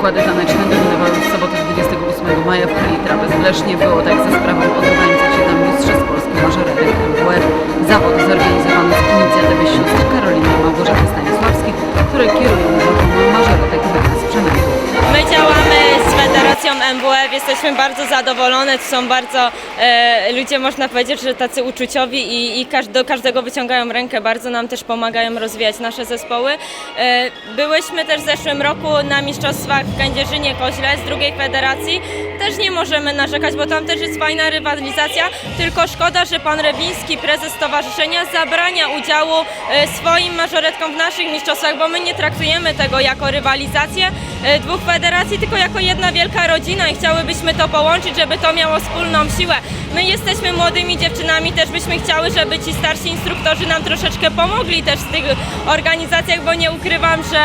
Wykłady taneczne dominowały w sobotę 28 maja w hali Trapez w Lesznie. Było tak za sprawą się tam Mistrzostw Polski mażoretek MWF. Zawód zorganizowany jesteśmy bardzo zadowolone, to są bardzo e, ludzie, można powiedzieć, że tacy uczuciowi i, i do każdego wyciągają rękę, bardzo nam też pomagają rozwijać nasze zespoły. E, byłyśmy też w zeszłym roku na Mistrzostwach w Kędzierzynie Koźle z drugiej federacji, też nie możemy narzekać, bo tam też jest fajna rywalizacja, tylko szkoda, że pan Rewiński, prezes stowarzyszenia, zabrania udziału e, swoim mażoretkom w naszych mistrzostwach, bo my nie traktujemy tego jako rywalizację dwóch federacji, tylko jako jedna wielka rodzina i chciałybyśmy to połączyć, żeby to miało wspólną siłę. My jesteśmy młodymi dziewczynami, też byśmy chciały, żeby ci starsi instruktorzy nam troszeczkę pomogli też w tych organizacjach, bo nie ukrywam, że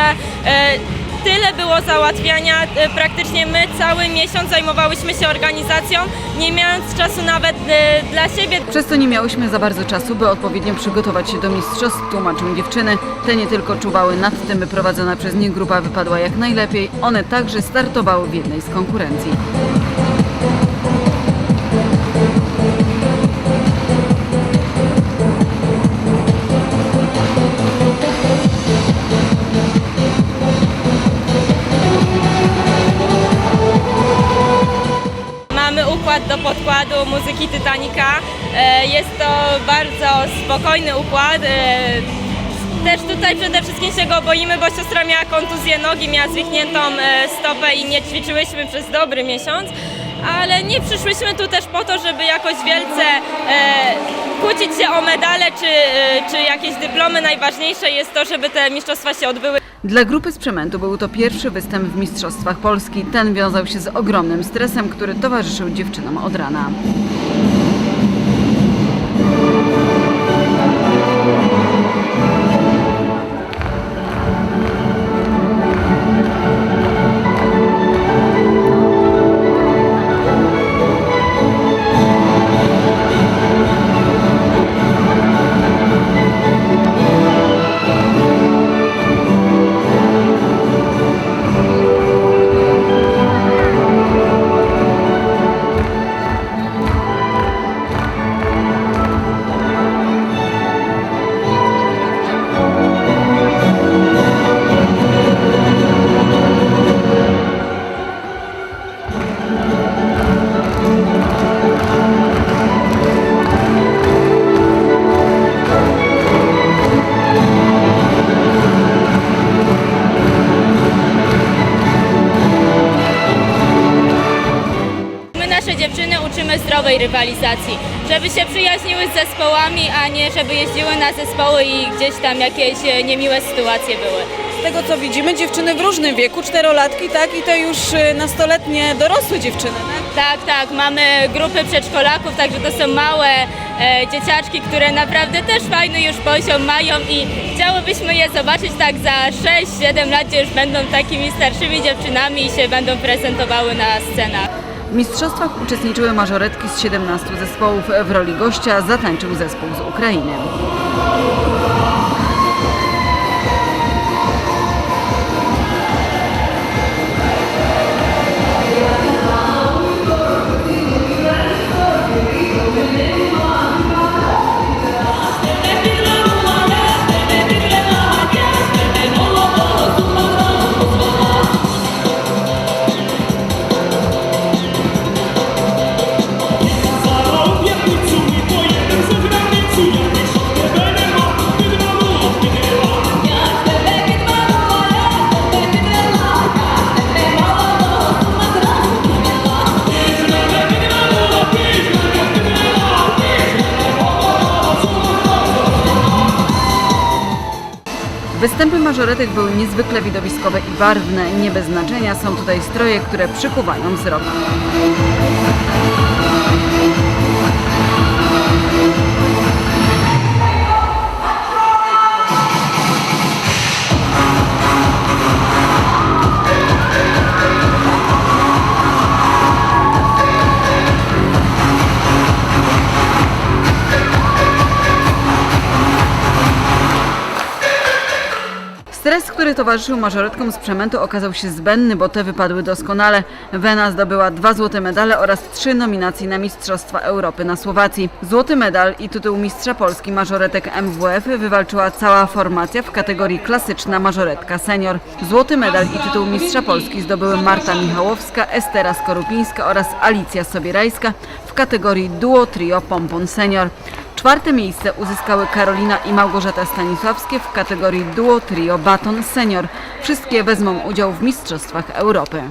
e, tyle było załatwiania, e, praktycznie my cały miesiąc zajmowałyśmy się organizacją, nie mając czasu nawet e, dla siebie. Przez to nie miałyśmy za bardzo czasu, by odpowiednio przygotować się do mistrzostw, tłumaczą dziewczyny. Te nie tylko czuwały nad tym, by prowadzona przez nich grupa wypadła jak najlepiej, one także startowały w jednej z konkurencji. Układ do podkładu muzyki Titanica. E, Jest to bardzo spokojny układ. E, Też tutaj przede wszystkim się go boimy, bo siostra miała kontuzję nogi, miała zwichniętą e, stopę i nie ćwiczyłyśmy przez dobry miesiąc. Ale nie przyszłyśmy tu też po to, żeby jakoś wielce e, kłócić się o medale czy, e, czy jakieś dyplomy. Najważniejsze jest to, żeby te mistrzostwa się odbyły Dla grupy z Przemętu był to pierwszy występ w Mistrzostwach Polski. Ten wiązał się z ogromnym stresem, który towarzyszył dziewczynom od rana. Zdrowej rywalizacji, żeby się przyjaźniły z zespołami, a nie żeby jeździły na zespoły i gdzieś tam jakieś e, niemiłe sytuacje były. Z tego co widzimy, dziewczyny w różnym wieku, czterolatki, tak, i te już y, nastoletnie dorosłe dziewczyny, tak? Tak, tak, mamy grupy przedszkolaków, także to są małe e, dzieciaczki, które naprawdę też fajny już poziom mają i chciałybyśmy je zobaczyć tak za 6-7 lat, gdzie już będą takimi starszymi dziewczynami i się będą prezentowały na scenach. W mistrzostwach uczestniczyły mażoretki z 17 zespołów. W roli gościa zatańczył zespół z Ukrainy. Występy mażoretek były niezwykle widowiskowe i barwne. Nie bez znaczenia są tutaj stroje, które przykuwają wzrok. Stres, który towarzyszył mażoretkom z przemętu okazał się zbędny, bo te wypadły doskonale. Wena zdobyła dwa złote medale oraz trzy nominacje na Mistrzostwa Europy na Słowacji. Złoty medal i tytuł mistrza Polski mażoretek MWF wywalczyła cała formacja w kategorii klasyczna mażoretka senior. Złoty medal i tytuł mistrza Polski zdobyły Marta Michałowska, Estera Skorupińska oraz Alicja Sobierajska w kategorii duo trio pompon senior. Czwarte miejsce uzyskały Karolina i Małgorzata Stanisławskie w kategorii duo trio baton senior. Wszystkie wezmą udział w Mistrzostwach Europy.